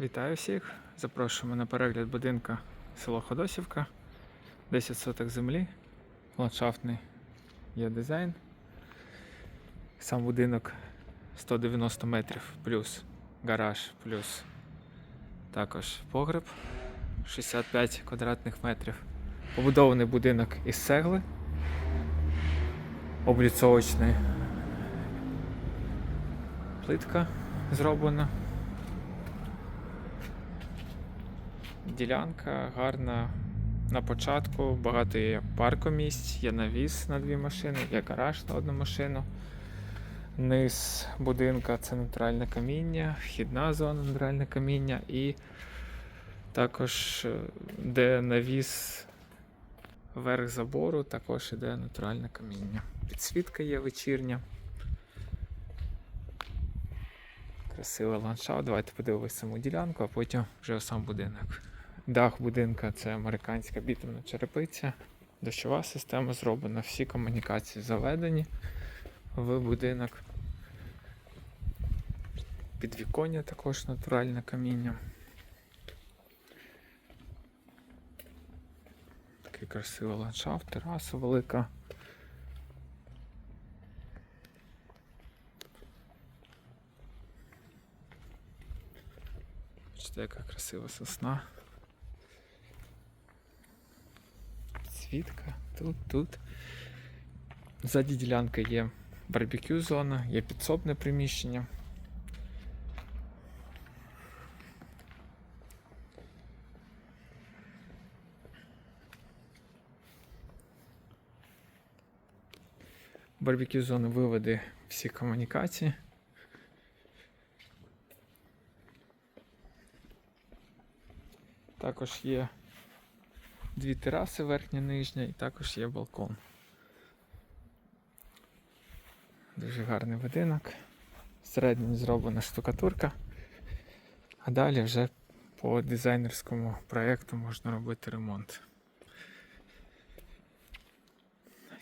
Вітаю всіх! Запрошуємо на перегляд будинка село Ходосівка. 10 соток землі, ландшафтний є дизайн. Сам будинок 190 метрів плюс гараж, плюс також погреб 65 квадратних метрів. Побудований будинок із цегли. Обліцовочний. Плитка зроблена. Ділянка гарна на початку, багато є паркомісць, є навіс на дві машини, є гараж на одну машину. Низ будинка це натуральне каміння, вхідна зона натуральне каміння і також е, де навіс верх забору, також іде натуральне каміння. Підсвітка є вечірня. Красивий ландшафт. Давайте подивимось саму ділянку, а потім вже сам будинок. Дах будинка це американська бітумна черепиця. Дощова система зроблена, всі комунікації заведені в будинок. Підвіконня також натуральне каміння. Такий красивий ландшафт, тераса велика. Бачите, яка красива сосна. Підсвітка. Тут, тут. Ззаді ділянки є барбекю зона, є підсобне приміщення. Барбекю зони виведе всі комунікації. Також є дві тераси, верхня нижня, і також є балкон. Дуже гарний будинок. Всередині зроблена штукатурка, а далі вже по дизайнерському проєкту можна робити ремонт.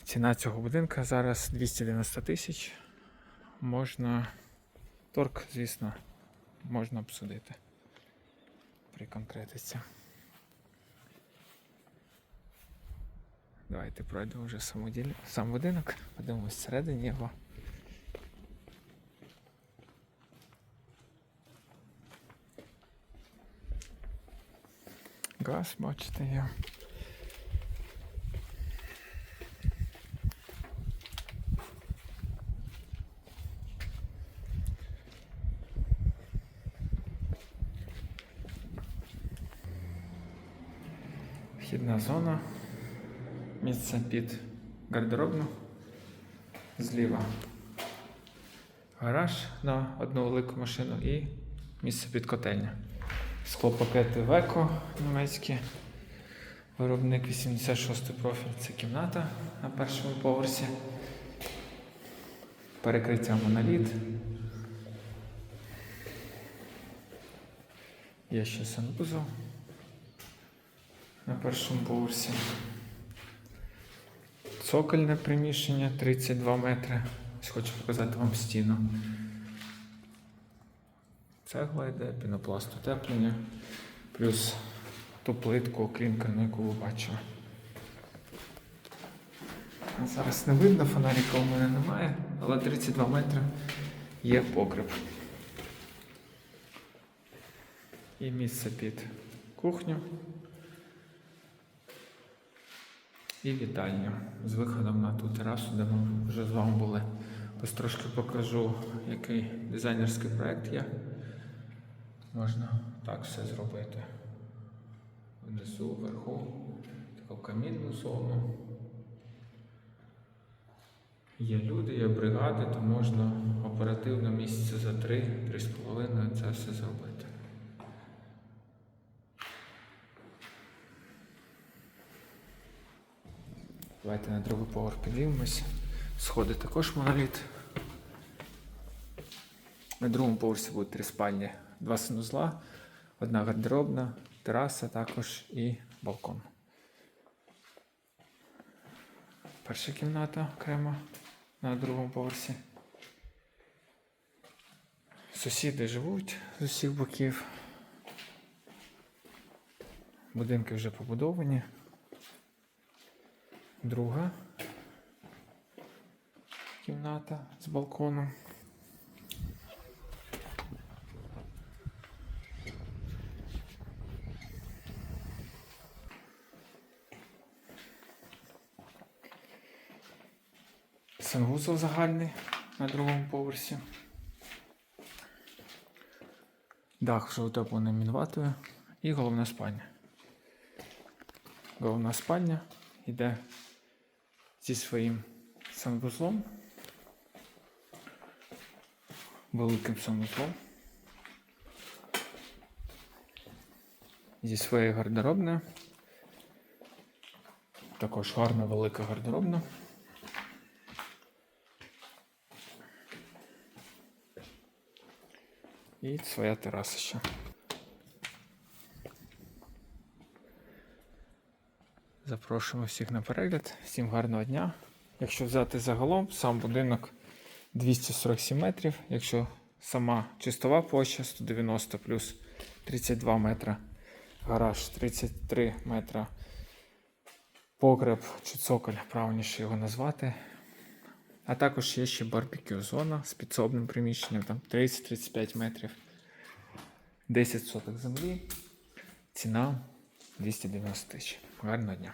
Ціна цього будинка зараз 290 тисяч. Можна торг, звісно, можна обсудити при конкретиці. Давайте пройдемо вже сам будинок, подивимось всередині його. Газ, бачите, є. Вхідна зона. Місце під гардеробну. Зліва гараж на одну велику машину і місце під котельня. Склопакети Веко німецькі. Виробник 86 профіль. Це кімната на першому поверсі. Перекриття моноліт. Є ще санвузол на першому поверсі. Цокольне приміщення 32 метри. Ось хочу показати вам стіну. Цегла йде, пінопласт утеплення, плюс ту плитку клінкерну, яку ви бачили. Зараз не видно, фонарика у мене немає, але 32 метри є погреб. І місце під кухню. І вітальню з виходом на ту терасу, де ми вже з вами були. Ось трошки покажу, який дизайнерський проєкт є. Можна так все зробити. Внизу, вверху, таку камінну зону. Є люди, є бригади, то можна оперативно місяця за 3-3,5 це все зробити. Давайте на другий поверх підіймемось. Сходи також моноліт. На другому поверсі будуть три спальні, два санузла, одна гардеробна, тераса також і балкон. Перша кімната окремо на другому поверсі. Сусіди живуть з усіх боків. Будинки вже побудовані. Друга кімната з балконом. Санвузол загальний на другому поверсі. Дах вже утеплений мінватою. І головна спальня. Головна спальня йде зі своїм санвузлом. Великим санвузлом. Зі своєю гардеробною. Також гарна велика гардеробна. І своя тераса ще. Запрошуємо всіх на перегляд. Всім гарного дня. Якщо взяти загалом, сам будинок 247 метрів. Якщо сама чистова площа 190 плюс 32 метра, гараж 33 метра, погреб чи цоколь, правильніше його назвати. А також є ще барбекю зона з підсобним приміщенням, там 30-35 метрів, 10 соток землі. Ціна 290 тисяч. Гарного дня.